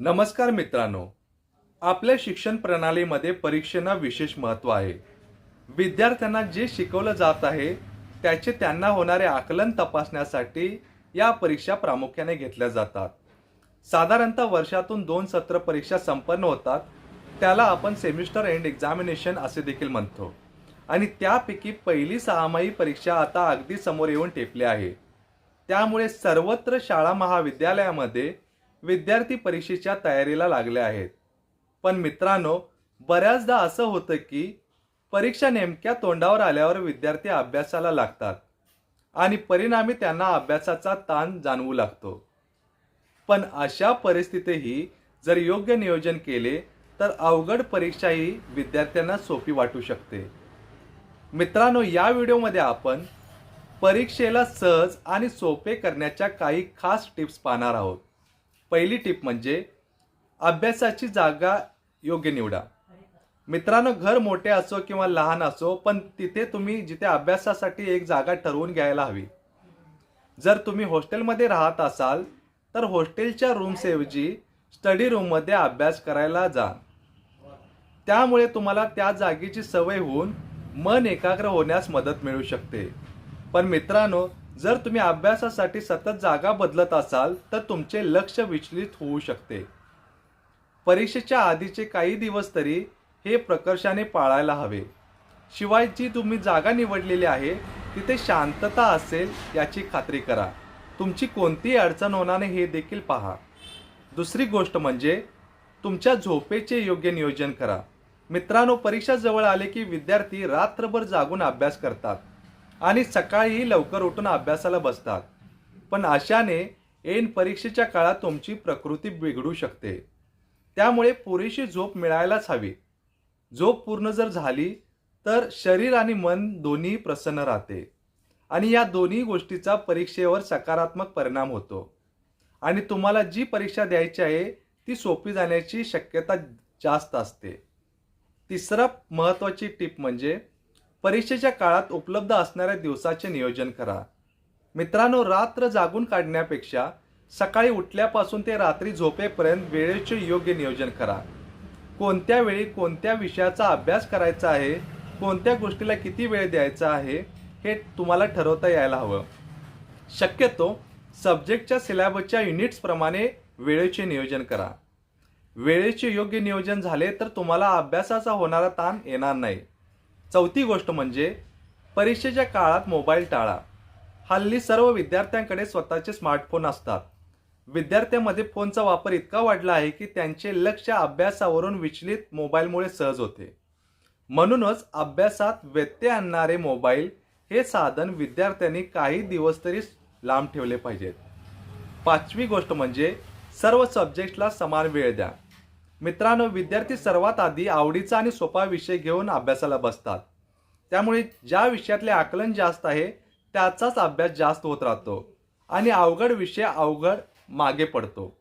नमस्कार मित्रांनो. आपल्या शिक्षण प्रणालीमध्ये परीक्षेला विशेष महत्त्व आहे. विद्यार्थ्यांना जे शिकवलं जात आहे त्याचे त्यांना होणारे आकलन तपासण्यासाठी या परीक्षा प्रामुख्याने घेतल्या जातात. साधारणतः वर्षातून दोन सत्र परीक्षा संपन्न होतात. त्याला आपण सेमिस्टर एंड एक्झामिनेशन असे देखील म्हणतो. आणि त्यापैकी पहिली सहामाही परीक्षा आता अगदी समोर येऊन टेपली आहे. त्यामुळे सर्वत्र शाळा महाविद्यालयामध्ये विद्यार्थी परीक्षेच्या तयारीला लागले आहेत. पण मित्रांनो बऱ्याचदा असं होतं की परीक्षा नेमक्या तोंडावर आल्यावर विद्यार्थी अभ्यासाला लागतात आणि परिणामी त्यांना अभ्यासाचा ताण जाणवू लागतो. पण अशा परिस्थितीतही जर योग्य नियोजन केले तर अवघड परीक्षाही विद्यार्थ्यांना सोपी वाटू शकते. मित्रांनो या व्हिडिओमध्ये आपण परीक्षेला सहज आणि सोपे करण्याच्या काही खास टिप्स पाहणार आहोत. पहिली टिप म्हणजे अभ्यासाची जागा योग्य निवडा. मित्रांनो घर मोठे असो किंवा लहान असो पण तिथे तुम्ही जिथे अभ्यासासाठी एक जागा ठरवून घ्यायला हवी. जर तुम्ही हॉस्टेलमध्ये राहत असाल तर हॉस्टेलच्या रूम्सऐवजी स्टडी रूममध्ये अभ्यास करायला जा. त्यामुळे तुम्हाला त्या जागेची सवय होऊन मन एकाग्र होण्यास मदत मिळू शकते. पण मित्रांनो जर तुम्ही अभ्यासासाठी सतत जागा बदलत असाल तर तुमचे लक्ष विचलित होऊ शकते. परीक्षेच्या आधीचे काही दिवस तरी हे प्रकर्षाने पाळायला हवे. शिवाय जी तुम्ही जागा निवडलेली आहे तिथे शांतता असेल याची खात्री करा. तुमची कोणतीही अडचण होणार नाही हे देखील पहा. दुसरी गोष्ट म्हणजे तुमच्या झोपेचे योग्य नियोजन करा. मित्रांनो परीक्षा जवळ आले की विद्यार्थी रात्रभर जागून अभ्यास करतात. आणि सकाळीही लवकर उठून अभ्यासाला बसतात. पण अशाने ऐन परीक्षेच्या काळात तुमची प्रकृती बिघडू शकते. त्यामुळे पुरेशी झोप मिळायलाच हवी. झोप पूर्ण जर झाली तर शरीर आणि मन दोन्ही प्रसन्न राहते. आणि या दोन्ही गोष्टीचा परीक्षेवर सकारात्मक परिणाम होतो. आणि तुम्हाला जी परीक्षा द्यायची आहे ती सोपी जाण्याची शक्यता जास्त असते. तिसरा महत्त्वाची टीप म्हणजे परीक्षेच्या काळात उपलब्ध असणाऱ्या दिवसाचे नियोजन करा. मित्रांनो रात्र जागून काढण्यापेक्षा सकाळी उठल्यापासून ते रात्री झोपेपर्यंत वेळेचे योग्य नियोजन करा. कोणत्या वेळी कोणत्या विषयाचा अभ्यास करायचा आहे कोणत्या गोष्टीला किती वेळ द्यायचा आहे हे तुम्हाला ठरवता यायला हवं. शक्यतो सब्जेक्टच्या सिलॅबसच्या युनिट्सप्रमाणे वेळेचे नियोजन करा. वेळेचे योग्य नियोजन झाले तर तुम्हाला अभ्यासाचा होणारा ताण येणार नाही. चौथी गोष्ट म्हणजे परीक्षेच्या काळात मोबाईल टाळा. हल्ली सर्व विद्यार्थ्यांकडे स्वतःचे स्मार्टफोन असतात. विद्यार्थ्यांमध्ये फोनचा वापर इतका वाढला आहे की त्यांचे लक्ष अभ्यासावरून विचलित मोबाईलमुळे सहज होते. म्हणूनच अभ्यासात व्यत्यय आणणारे मोबाईल हे साधन विद्यार्थ्यांनी काही दिवस तरी लांब ठेवले पाहिजेत. पाचवी गोष्ट म्हणजे सर्व सब्जेक्टला समान वेळ द्या. मित्रांनो विद्यार्थी सर्वात आधी आवडीचा आणि सोपा विषय घेऊन अभ्यासाला बसतात. त्यामुळे ज्या विषयातले आकलन जास्त आहे त्याचाच अभ्यास जास्त होत राहतो आणि अवघड विषय अवघड मागे पडतो.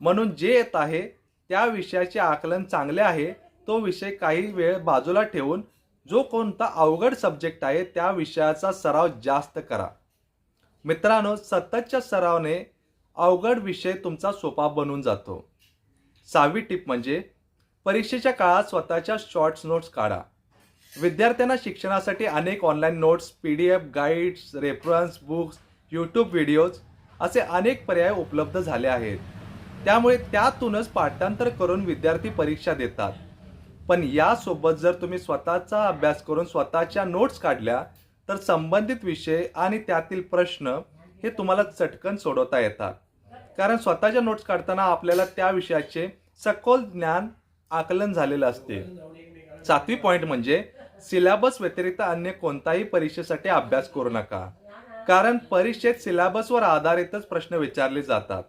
म्हणून जे येत आहे त्या विषयाचे आकलन चांगले आहे तो विषय काही वेळ बाजूला ठेवून जो कोणता अवघड सब्जेक्ट आहे त्या विषयाचा सराव जास्त करा. मित्रांनो सततच्या सरावने अवघड विषय तुमचा सोपा बनून जातो. सहावी टिप म्हणजे परीक्षेच्या काळात स्वतःच्या शॉर्ट्स नोट्स काढा. विद्यार्थ्यांना शिक्षणासाठी अनेक online notes P D F guides reference books YouTube videos असे अनेक पर्याय उपलब्ध झाले आहेत. त्यामुळे त्यातूनच पाठांतर करून विद्यार्थी परीक्षा देतात. पण यासोबत जर तुम्ही स्वतःचा अभ्यास करून स्वतःच्या नोट्स काढल्या तर संबंधित विषय आणि त्यातील प्रश्न हे तुम्हाला चटकन सोडवता येतात. कारण स्वतःच्या नोट्स काढताना आपल्याला त्या विषयाचे सखोल ज्ञान आकलन झालेलं असते. सातवी पॉईंट म्हणजे सिलेबस व्यतिरिक्त अन्य कोणताही परीक्षेसाठी अभ्यास करू नका. कारण परीक्षेत सिलेबसवर आधारितच प्रश्न विचारले जातात.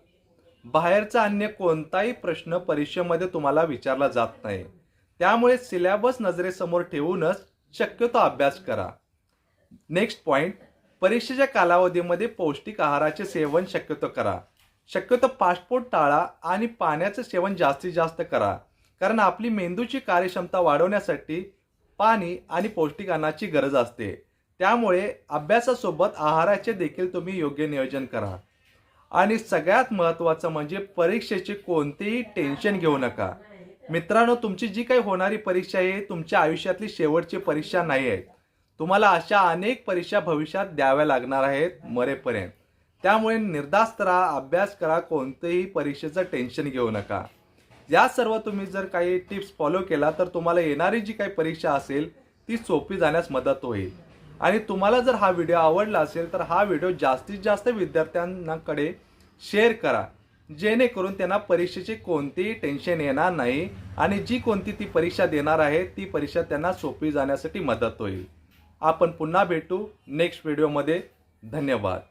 बाहेरचा अन्य कोणताही प्रश्न परीक्षेमध्ये तुम्हाला विचारला जात नाही. त्यामुळे सिलेबस नजरेसमोर ठेवूनच शक्यतो अभ्यास करा. नेक्स्ट पॉईंट परीक्षेच्या कालावधीमध्ये पौष्टिक आहाराचे सेवन शक्यतो करा. शक्यतो पासपोर्ट टाळा आणि पाण्याचं सेवन जास्तीत जास्त करा. कारण आपली मेंदूची कार्यक्षमता वाढवण्यासाठी पाणी आणि पौष्टिक अन्नाची गरज असते. त्यामुळे अभ्यासासोबत आहाराचे देखील तुम्ही योग्य नियोजन करा. आणि सगळ्यात महत्त्वाचं म्हणजे परीक्षेचे कोणतेही टेन्शन घेऊ नका. मित्रांनो तुमची जी काही होणारी परीक्षा आहे तुमच्या आयुष्यातली शेवटची परीक्षा नाही आहे. तुम्हाला अशा अनेक परीक्षा भविष्यात द्याव्या लागणार आहेत मरेपर्यंत. त्यामुळे निर्धास्त राहा अभ्यास करा कोणतेही परीक्षेचं टेन्शन घेऊ नका. या सर्व तुम्ही जर काही टिप्स फॉलो केला तर तुम्हाला येणारी जी काही परीक्षा असेल ती सोपी जाण्यास मदत होईल. आणि तुम्हाला जर हा व्हिडिओ आवडला असेल तर हा व्हिडिओ जास्तीत जास्त विद्यार्थ्यांकडे शेअर करा. जेणेकरून त्यांना परीक्षेचे कोणतेही टेन्शन येणार नाही आणि जी कोणती ती परीक्षा देणार आहे ती परीक्षा त्यांना सोपी जाण्यासाठी मदत होईल. आपण पुन्हा भेटू नेक्स्ट व्हिडिओमध्ये धन्यवाद.